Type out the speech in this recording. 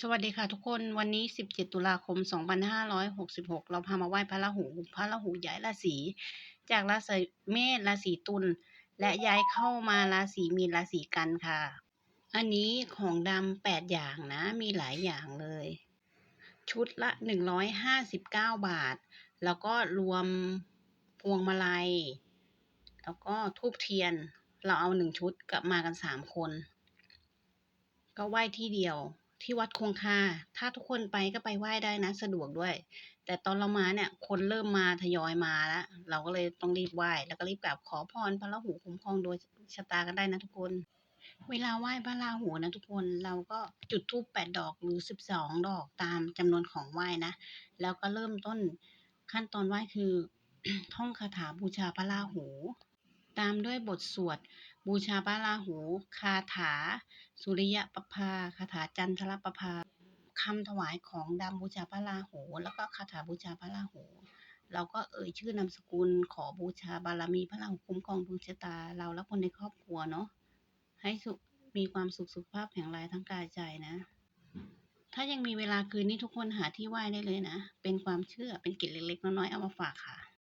สวัสดีค่ะทุกคนวันนี้ 17 ตุลาคม 2566 เราพามาไหว้พระราหู พระราหูย้ายราศีจากราศีเมษราศีตุลและย้ายเข้ามาราศีมีนราศีกันค่ะ อันนี้ของดำแปดอย่างนะ มีหลายอย่างเลย ชุดละ 159 บาท แล้วก็รวมพวงมาลัย แล้วก็ทูบเทียน เราเอาหนึ่งชุดกลับมากันสามคน ก็ไหว้ที่เดียว ที่วัดคงคา ถ้าทุกคนไปก็ไปไหว้ได้นะ สะดวกด้วย แต่ตอนเรามาเนี่ย คนเริ่มมาทยอยมาแล้ว เราก็เลยต้องรีบไหว้ แล้วก็รีบกราบขอพรพระราหูคุ้มครองโดยชะตากันได้นะทุกคน เวลาไหว้พระราหูนะทุกคน เราก็จุดธูปแปดดอกหรือสิบสองดอกตามจำนวนของไหว้นะ แล้วก็เริ่มต้นขั้นตอนไหว้คือท่องคาถาบูชาพระราหู ตามด้วยบทสวด บูชาพระราหู คาถา สุริยประภา คาถาจันทรประภาคำถวายของดำบูชาพระราหู แล้วก็คาถาบูชาพระราหู เราก็เอ่ยชื่อนามสกุล ขอบูชาบารมีพระราหูคุ้มครองดวงชะตา เราและคนในครอบครัวเนาะ ให้สุขมีความสุขสุขภาพแข็งแรงทั้งกายใจนะ ถ้ายังมีเวลาคืนนี้ทุกคนหาที่ไหว้ได้เลยนะ เป็นความเชื่อ เป็นกิจเล็กๆน้อยๆ เอามาฝากค่ะ